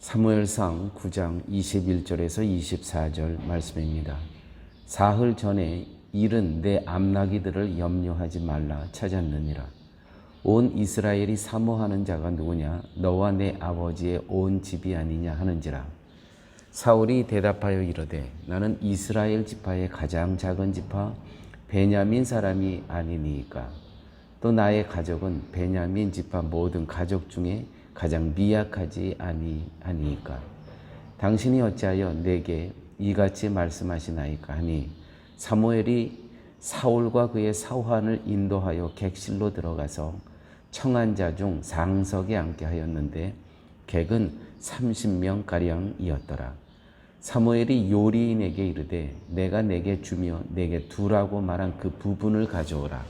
사무엘상 9장 21절에서 24절 말씀입니다. 사흘 전에 일은 내 암나기들을 염려하지 말라 찾았느니라. 온 이스라엘이 사모하는 자가 누구냐? 너와 내 아버지의 온 집이 아니냐 하는지라. 사울이 대답하여 이르되 나는 이스라엘 지파의 가장 작은 지파 베냐민 사람이 아니니까 또 나의 가족은 베냐민 지파 모든 가족 중에 가장 미약하지 아니하니까 당신이 어찌하여 내게 이같이 말씀하시나이까 하니 사무엘이 사울과 그의 사환을 인도하여 객실로 들어가서 청한 자 중 상석에 앉게 하였는데 객은 30명 가량이었더라. 사무엘이 요리인에게 이르되 내가 내게 주며 내게 두라고 말한 그 부분을 가져오라.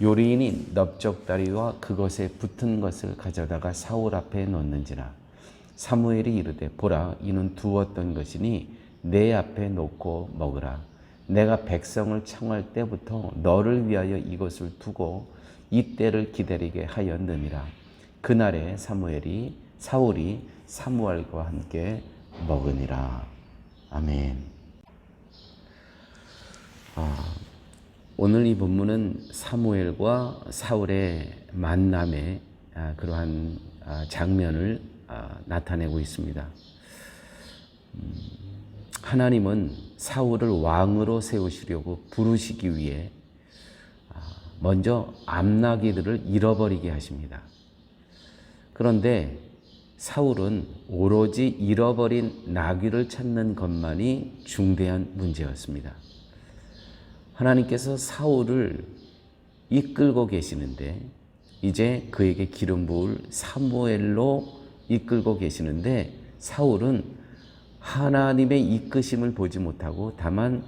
요리인이 넓적다리와 그것에 붙은 것을 가져다가 사울 앞에 놓는지라. 사무엘이 이르되 보라 이는 두었던 것이니 내 앞에 놓고 먹으라. 내가 백성을 청할 때부터 너를 위하여 이것을 두고 이 때를 기다리게 하였느니라. 그날에 사무엘이 사울이 사무엘과 함께 먹으니라. 아멘. 아, 오늘 이 본문은 사무엘과 사울의 만남의 아, 그러한 아, 장면을 아, 나타내고 있습니다. 음, 하나님은 사울을 왕으로 세우시려고 부르시기 위해 먼저 암나기들을 잃어버리게 하십니다. 그런데 사울은 오로지 잃어버린 나귀를 찾는 것만이 중대한 문제였습니다. 하나님께서 사울을 이끌고 계시는데 이제 그에게 기름 부을 사무엘로 이끌고 계시는데 사울은 하나님의 이끄심을 보지 못하고 다만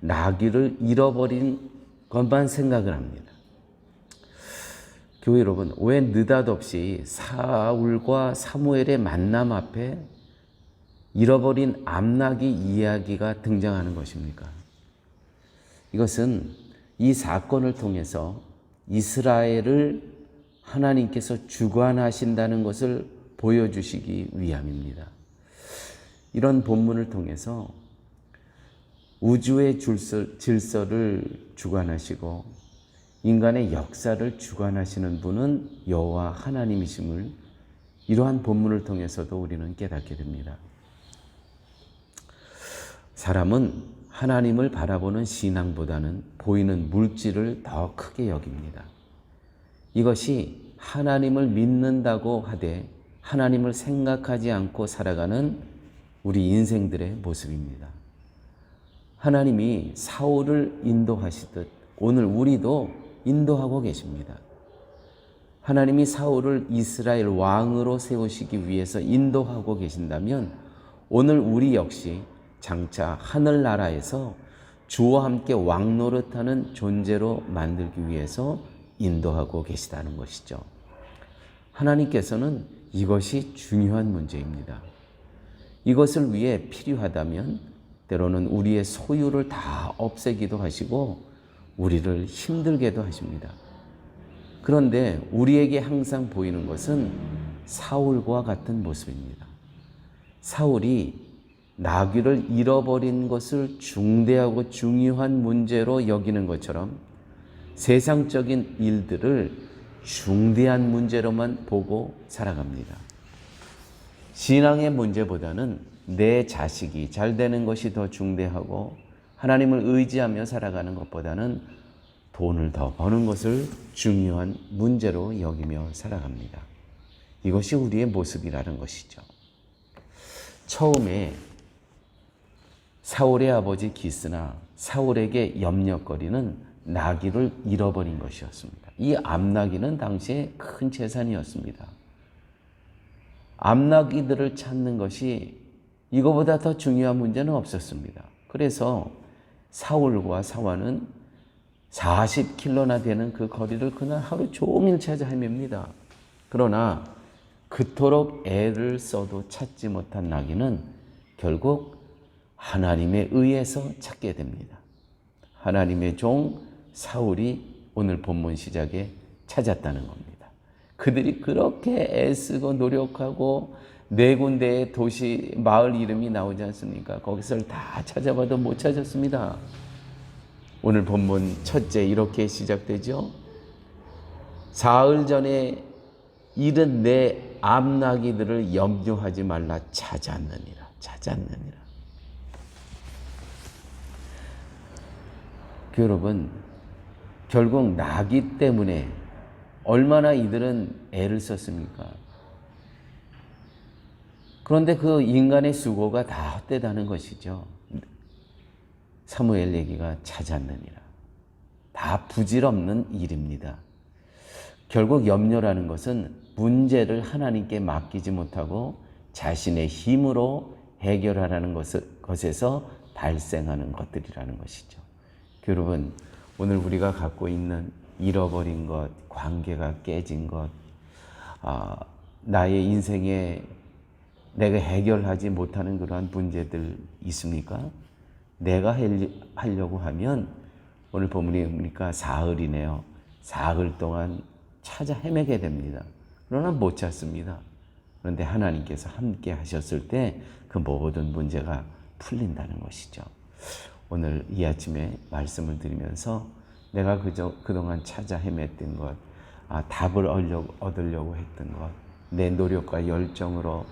나귀를 잃어버린 것만 생각을 합니다. 교회 여러분, 왜 느닷없이 사울과 사무엘의 만남 앞에 잃어버린 암나기 이야기가 등장하는 것입니까? 이것은 이 사건을 통해서 이스라엘을 하나님께서 주관하신다는 것을 보여주시기 위함입니다. 이런 본문을 통해서 우주의 질서 를 주관하시고 인간의 역사를 주관하시는 분은 여호와 하나님이심을 이러한 본문을 통해서도 우리는 깨닫게 됩니다. 사람은 하나님을 바라보는 신앙보다는 보이는 물질을 더 크게 여깁니다. 이것이 하나님을 믿는다고 하되 하나님을 생각하지 않고 살아가는 우리 인생들의 모습입니다. 하나님이 사울을 인도하시듯 오늘 우리도 인도하고 계십니다. 하나님이 사울을 이스라엘 왕으로 세우시기 위해서 인도하고 계신다면 오늘 우리 역시 장차 하늘나라에서 주와 함께 왕노릇하는 존재로 만들기 위해서 인도하고 계시다는 것이죠. 하나님께서는 이것이 중요한 문제입니다. 이것을 위해 필요하다면 때로는 우리의 소유를 다 없애기도 하시고 우리를 힘들게도 하십니다. 그런데 우리에게 항상 보이는 것은 사울과 같은 모습입니다. 사울이 나귀를 잃어버린 것을 중대하고 중요한 문제로 여기는 것처럼 세상적인 일들을 중대한 문제로만 보고 살아갑니다. 신앙의 문제보다는 내 자식이 잘 되는 것이 더 중대하고 하나님을 의지하며 살아가는 것보다는 돈을 더 버는 것을 중요한 문제로 여기며 살아갑니다. 이것이 우리의 모습이라는 것이죠. 처음에 사울의 아버지 기스나 사울에게 염려거리는 나귀를 잃어버린 것이었습니다. 이 암나귀는 당시에 큰 재산이었습니다. 암나귀들을 찾는 것이 이거보다 더 중요한 문제는 없었습니다. 그래서 사울과 사와는 40킬로나 되는 그 거리를 그날 하루 종일 찾아 헤맵니다. 그러나 그토록 애를 써도 찾지 못한 나귀는 결국 하나님에 의해서 찾게 됩니다. 하나님의 종 사울이 오늘 본문 시작에 찾았다는 겁니다. 그들이 그렇게 애쓰고 노력하고 네 군데의 도시 마을 이름이 나오지 않습니까? 거기서 다 찾아봐도 못 찾았습니다. 오늘 본문 첫째 이렇게 시작되죠. 사흘 전에 이른 내 암나기들을 염려하지 말라 찾았느니라 찾았느니라. 그 여러분 결국 나기 때문에 얼마나 이들은 애를 썼습니까? 그런데 그 인간의 수고가 다 헛되다는 것이죠. 사무엘 얘기가 찾았느니라. 다 부질없는 일입니다. 결국 염려라는 것은 문제를 하나님께 맡기지 못하고 자신의 힘으로 해결하라는 것에서 발생하는 것들이라는 것이죠. 여러분, 오늘 우리가 갖고 있는 잃어버린 것, 관계가 깨진 것, 아, 나의 인생에 내가 해결하지 못하는 그러한 문제들 있습니까? 내가 하려고 하면 오늘 본문이 뭡니까? 사흘이네요. 사흘 동안 찾아 헤매게 됩니다. 그러나 못 찾습니다. 그런데 하나님께서 함께 하셨을 때 그 모든 문제가 풀린다는 것이죠. 오늘 이 아침에 말씀을 드리면서 내가 그저 그동안 찾아 헤맸던 것, 아, 답을 얻으려고, 했던 것, 내 노력과 열정으로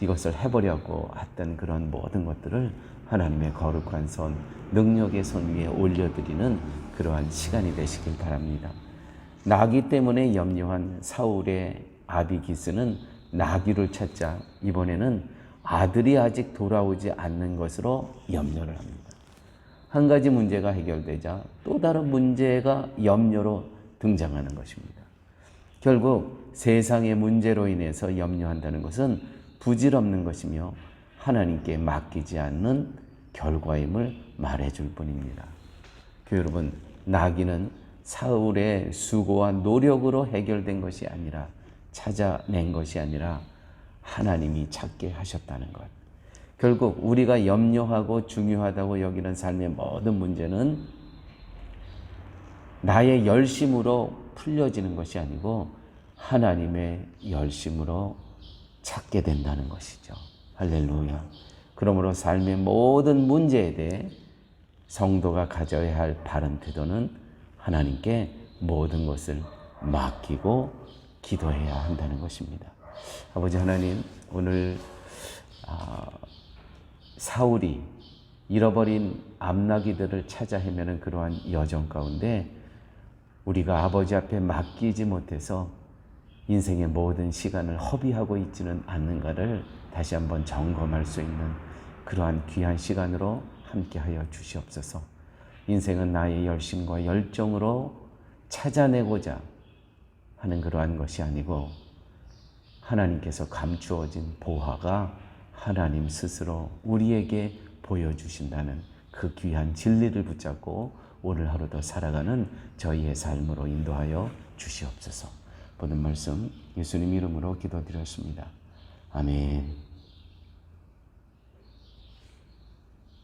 이것을 해보려고 했던 그런 모든 것들을 하나님의 거룩한 손, 능력의 손 위에 올려드리는 그러한 시간이 되시길 바랍니다. 나기 때문에 염려한 사울의 아비기스는 나귀를 찾자 이번에는 아들이 아직 돌아오지 않는 것으로 염려를 합니다. 한 가지 문제가 해결되자 또 다른 문제가 염려로 등장하는 것입니다. 결국 세상의 문제로 인해서 염려한다는 것은 부질없는 것이며 하나님께 맡기지 않는 결과임을 말해줄 뿐입니다. 그 여러분, 나귀는 사울의 수고와 노력으로 해결된 것이 아니라 찾아낸 것이 아니라 하나님이 찾게 하셨다는 것. 결국 우리가 염려하고 중요하다고 여기는 삶의 모든 문제는 나의 열심으로 풀려지는 것이 아니고 하나님의 열심으로 찾게 된다는 것이죠. 할렐루야. 그러므로 삶의 모든 문제에 대해 성도가 가져야 할 바른 태도는 하나님께 모든 것을 맡기고 기도해야 한다는 것입니다. 아버지 하나님, 오늘 아, 사울이 잃어버린 암나기들을 찾아 헤매는 그러한 여정 가운데 우리가 아버지 앞에 맡기지 못해서 인생의 모든 시간을 허비하고 있지는 않는가를 다시 한번 점검할 수 있는 그러한 귀한 시간으로 함께하여 주시옵소서. 인생은 나의 열심과 열정으로 찾아내고자 하는 그러한 것이 아니고 하나님께서 감추어진 보화가 하나님 스스로 우리에게 보여주신다는 그 귀한 진리를 붙잡고 오늘 하루도 살아가는 저희의 삶으로 인도하여 주시옵소서. 모든 말씀 예수님 이름으로 기도드렸습니다. 아멘.